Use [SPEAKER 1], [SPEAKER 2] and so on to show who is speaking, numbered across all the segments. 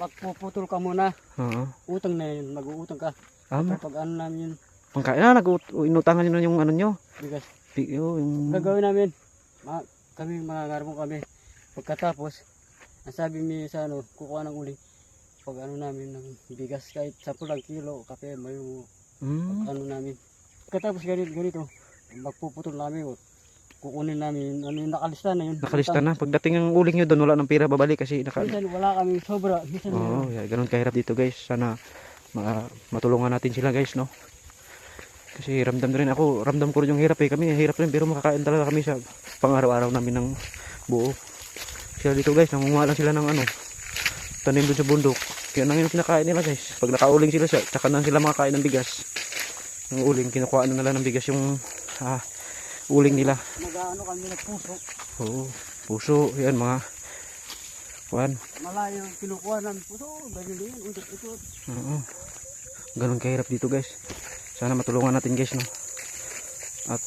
[SPEAKER 1] Magpuputol ka muna.
[SPEAKER 2] Oo.
[SPEAKER 1] Utang na yun. Mag-uutang ka.
[SPEAKER 2] Amo.
[SPEAKER 1] Kapag ano namin yun.
[SPEAKER 2] Pangkain na, nag-inutangan nyo na yung ano nyo.
[SPEAKER 1] Bigas.
[SPEAKER 2] Yo, yung...
[SPEAKER 1] Gagawin namin. Ma kami mga ngarapong kami. Pagkatapos, ang sabi mi sa ano, kukuha ng uling. Pag ano namin ng bigas kahit 10 lang kilo, kape, mayo,
[SPEAKER 2] Mm.
[SPEAKER 1] ano namin. Pagkatapos ganito, ganito, magpuputol namin. o, Kukunin namin, ano yung nakalista na yun.
[SPEAKER 2] Nakalista na. Pagdating ng uling nyo doon, wala ng pera babalik kasi naka...
[SPEAKER 1] Minsan wala kami sobra. Minsan
[SPEAKER 2] Oo, yeah, ganun kahirap dito guys. Sana ma- matulungan natin sila guys, no? Kasi ramdam na rin ako, ramdam ko rin yung hirap eh. Kami hirap rin pero makakain talaga kami sa pang-araw-araw namin ng buo. Sila dito guys, nangunguha sila ng ano, tanim doon sa bundok. Kaya nang yung kinakain nila guys. Pag nakauling sila, tsaka nang sila makakain ng bigas. Yung uling, kinukuha na nila ng bigas yung ah, uling nila.
[SPEAKER 1] Nag-ano kami ng puso.
[SPEAKER 2] Oo, puso, yan mga kuan.
[SPEAKER 1] Malayo kinukuha namin puso. Ganyan din, utot-utot.
[SPEAKER 2] Oo. Ganun kahirap dito guys. Sana matulungan natin guys no. At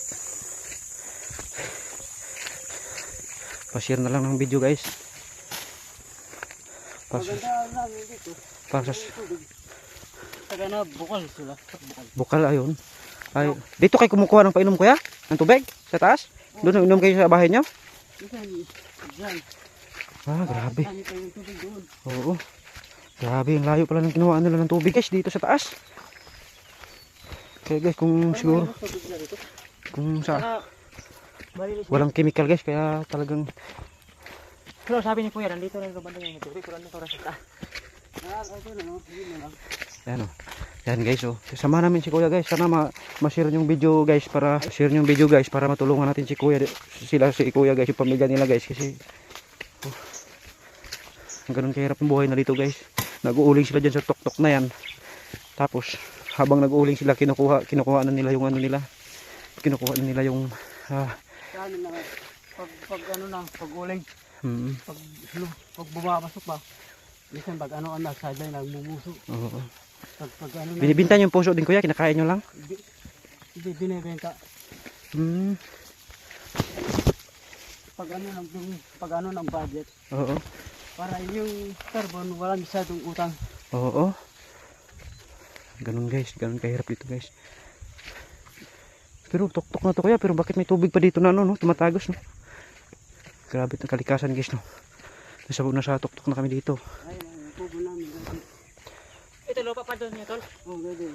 [SPEAKER 2] pa-share na lang ng video guys. Pas
[SPEAKER 1] Maganda namin dito.
[SPEAKER 2] pasas
[SPEAKER 1] Taga na bukal sila. Bukal.
[SPEAKER 2] bukal ayun. Ay, dito kayo kumukuha ng painom kuya? Ng tubig? Sa taas? Doon inom kayo sa bahay niyo?
[SPEAKER 1] Dyan.
[SPEAKER 2] Ah, grabe. Oo. Grabe, ang layo pala ng kinuha nila ng tubig guys dito sa taas. Kaya guys, kung siguro, kung sa walang chemical guys, kaya talagang
[SPEAKER 1] Pero sabi ni Kuya, nandito na yung banda yung tubig. Pero nandito na sa taas. Ah, ito na no. Hindi na lang.
[SPEAKER 2] Yan o. Yan guys oh. Sama namin si Kuya guys. Sana ma ma-share yung video guys para share yung video guys para matulungan natin si Kuya sila si Kuya guys yung pamilya nila guys kasi oh, ganun kahirap yung buhay na dito guys. Nag-uuling sila diyan sa tuktok na yan. Tapos habang nag-uuling sila kinukuha kinukuha na nila yung ano nila. Kinukuha na nila yung ah,
[SPEAKER 1] pag, pag ano na, pag uling,
[SPEAKER 2] hmm,
[SPEAKER 1] pag, pag bumapasok ba, minsan pag ano ang nagsadlay, nagmumuso.
[SPEAKER 2] oo.
[SPEAKER 1] Pag, pag ano na,
[SPEAKER 2] Binibinta niyo yung puso din Kuya, kinakain niyo lang.
[SPEAKER 1] Hindi, hindi binibenta.
[SPEAKER 2] Hmm,
[SPEAKER 1] Pag ano ng pag ano ng budget,
[SPEAKER 2] oo.
[SPEAKER 1] para yung carbon wala masyadong utang.
[SPEAKER 2] Oo. Ganun guys, ganun kahirap dito guys. Pero tuktok na to kaya, pero bakit may tubig pa dito na ano, no? Tumatagos, no? Grabe itong kalikasan guys, no? Nasa, nasa tuktok na kami dito.
[SPEAKER 1] Ay, ang tubo namin. dati.
[SPEAKER 3] Ito lupa pa doon niya tol.
[SPEAKER 1] Oh, gado.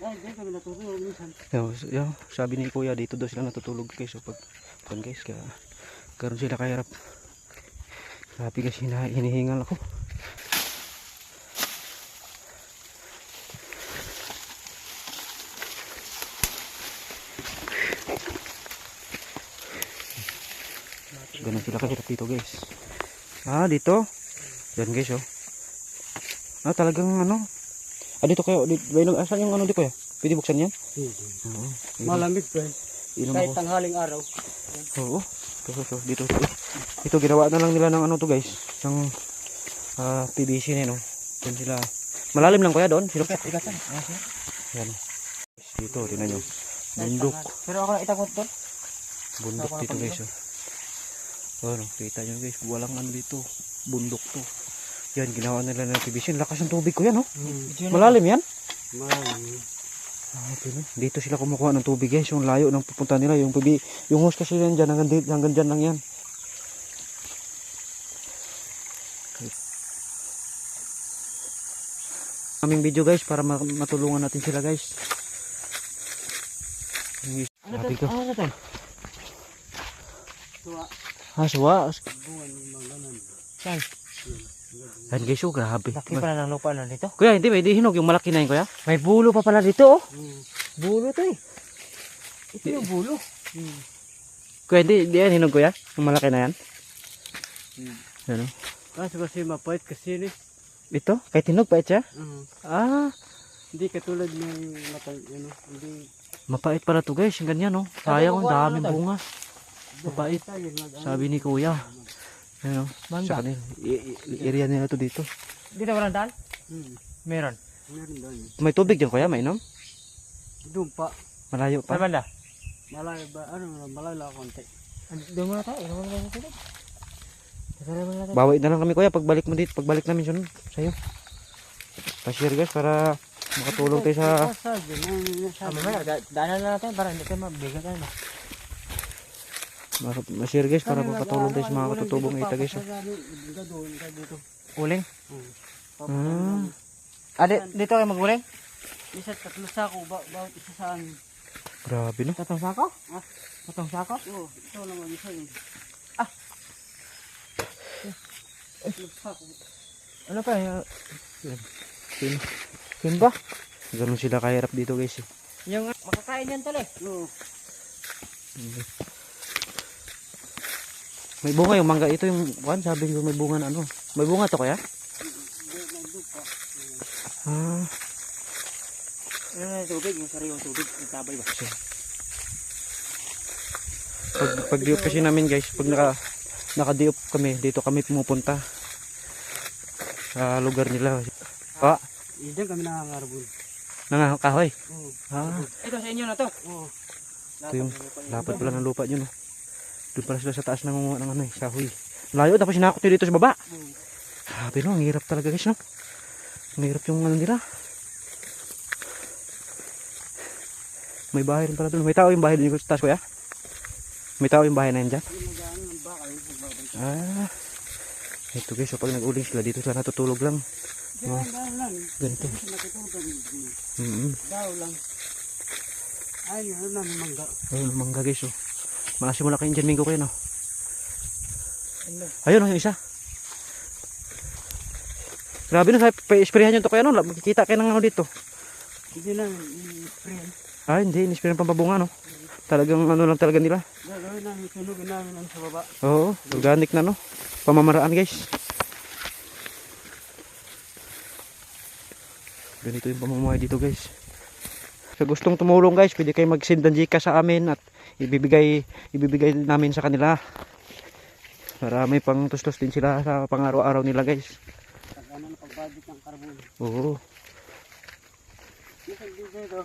[SPEAKER 1] Ay, di kami natutulog minsan.
[SPEAKER 2] Yo, yo, sabi ni kuya, dito daw sila natutulog guys. So, pag, pag guys, kaya, karon sila kahirap. Grabe guys, hina, hinihingal ako. Ganun sila kahirap dito guys. Ah, dito. Yan guys oh. Ah, talagang ano. Ah, dito kayo. Dito, asan yung ano dito kuya? Pwede buksan yan? Oo.
[SPEAKER 1] Malamig pa.
[SPEAKER 2] Inom
[SPEAKER 1] Kahit tanghaling araw.
[SPEAKER 2] Oo. Ito, ito, dito, dito. Ito, ginawa na lang nila ng ano to guys. Ng ah, PVC na no. Doon sila. Malalim lang kuya doon. Sino?
[SPEAKER 1] Ikatan.
[SPEAKER 2] Yan. Dito, tinan nyo. Bundok.
[SPEAKER 1] Pero ako nakita ko tol.
[SPEAKER 2] Bundok dito guys. Oh. Ano, kita nyo guys. Walang ano dito. Bundok to. Yan, ginawa nila ng PVC. Lakas ng tubig ko yan, oh. Malalim yan.
[SPEAKER 1] Malamig.
[SPEAKER 2] Ah, okay? Dito sila kumukuha ng tubig guys. Yung layo ng pupunta nila. Yung, PV, yung hose kasi yan dyan. Hanggang, hanggang dyan lang yan. Aming video guys para ma- matulungan natin sila guys.
[SPEAKER 1] Ano
[SPEAKER 2] ko.
[SPEAKER 1] Ano tol? Tuwa.
[SPEAKER 2] Ah, suwa.
[SPEAKER 3] Saan?
[SPEAKER 2] Yan guys, oh, grabe.
[SPEAKER 3] Laki pala ng lupa na dito.
[SPEAKER 2] Kuya, hindi? Hindi hinog yung malaki na yun, kuya?
[SPEAKER 3] May bulo pa pala dito oh.
[SPEAKER 1] Hmm.
[SPEAKER 3] Bulo to eh. Ito yung bulo.
[SPEAKER 1] Hmm.
[SPEAKER 2] Kuya, hindi, hindi yan hinog, kuya? Yung malaki na yan?
[SPEAKER 1] Hmm.
[SPEAKER 2] Ano?
[SPEAKER 1] Kaso kasi mapait kasi ni.
[SPEAKER 2] Ito? Kahit hinog pa siya?
[SPEAKER 1] Uh,
[SPEAKER 2] Ah,
[SPEAKER 1] hindi katulad ng matay, ano, hindi.
[SPEAKER 2] mapait pala to guys. Yung ganyan, oh. Sayang, ang
[SPEAKER 3] na
[SPEAKER 2] daming
[SPEAKER 3] to?
[SPEAKER 2] bunga. Mapait.
[SPEAKER 1] Tayo, mag-
[SPEAKER 2] Sabi ni kuya. Ano?
[SPEAKER 3] Banda.
[SPEAKER 2] Sa kanila. I- i- area nila to dito.
[SPEAKER 3] Dito walang daan?
[SPEAKER 1] Hmm.
[SPEAKER 3] Meron.
[SPEAKER 1] Meron doon.
[SPEAKER 2] May tubig dyan, kuya? May inom?
[SPEAKER 1] Doon pa.
[SPEAKER 2] Malayo
[SPEAKER 3] Sa
[SPEAKER 2] pa.
[SPEAKER 3] banda?
[SPEAKER 1] Malayo ba? Ano, malayo lang konti.
[SPEAKER 3] Doon muna tayo. Inom muna tayo.
[SPEAKER 2] Bawi na lang kami kuya pagbalik mo dito, pagbalik namin sunod sa'yo. Pa-share guys para makatulong tayo sa
[SPEAKER 1] na-
[SPEAKER 3] Ah, mamaya, da- daanan na natin para hindi tayo mabigat ano.
[SPEAKER 2] Ma- ma-share guys para
[SPEAKER 1] Sabi,
[SPEAKER 2] makatulong tayo sa mga katutubong ita guys. oh.
[SPEAKER 3] Uling?
[SPEAKER 1] Hmm.
[SPEAKER 2] Ah.
[SPEAKER 3] Di, dito kayo maguling?
[SPEAKER 1] Isa tatlo sako, ba- bawat isa sa amin.
[SPEAKER 2] Grabe no.
[SPEAKER 3] Tatong sako?
[SPEAKER 1] Ah.
[SPEAKER 3] Tatong sako?
[SPEAKER 1] Oo, ito lang ang isa yun.
[SPEAKER 3] Ah.
[SPEAKER 1] Tatlo sako.
[SPEAKER 3] Ano pa? Yung,
[SPEAKER 2] Sino?
[SPEAKER 3] yun ba?
[SPEAKER 2] Ganun sila kahirap dito guys. eh.
[SPEAKER 3] Yung makakain yan tali.
[SPEAKER 1] Oo.
[SPEAKER 2] May bunga yung mangga ito yung kuan sabi ko may bunga na ano. May bunga to kaya? Ah,
[SPEAKER 3] Ano na tubig? Yung sariwang tubig. Yung tabay ba?
[SPEAKER 2] pag pag diop kasi namin guys, pag naka naka-diop kami, dito kami pumupunta sa lugar nila. Ah,
[SPEAKER 1] Diyan kami nakakarbon.
[SPEAKER 2] nangakahoy.
[SPEAKER 1] Oo.
[SPEAKER 2] Ah,
[SPEAKER 3] Ito sa inyo na to.
[SPEAKER 1] Oo.
[SPEAKER 2] ito yung lapad pala ng lupa nyo no. Doon pala sila sa taas ng, ng ano eh, sahoy. Layo tapos sinakot nyo dito sa baba. Grabe no, ang hirap talaga guys no. Ang hirap yung ano nila. May bahay rin pala doon. May tao yung bahay doon yung taas kuya? May tao yung bahay na yan dyan? Ah. Ito guys, so pag nag-uling sila dito sila natutulog lang.
[SPEAKER 1] Diyan, lang.
[SPEAKER 2] Ganito. Mm
[SPEAKER 1] Daw lang. Ay, yun may mangga.
[SPEAKER 2] Ayun, mangga guys oh. Makasimula kayo dyan, Minggo kayo no.
[SPEAKER 3] Ano?
[SPEAKER 2] Ayun oh, yung isa. Grabe no, pa-sprayan nyo to kaya no, makikita kayo ng ano dito.
[SPEAKER 1] Hindi na, yung friend.
[SPEAKER 2] Ah, hindi, in-sprayan pampabunga no. Talagang ano lang talaga nila.
[SPEAKER 1] Gagawin namin, sunugin namin ang sa baba.
[SPEAKER 2] Oo, organic na no. Pamamaraan guys. Ganito yung pamumuhay dito guys. Sa gustong tumulong guys, pwede kayo mag-send ng Gcash sa amin at ibibigay ibibigay namin sa kanila. Para may pang tustos din sila sa pang-araw-araw nila guys.
[SPEAKER 1] Pag ano na pag-budget ng carbon.
[SPEAKER 2] Oo.
[SPEAKER 1] Yung dito,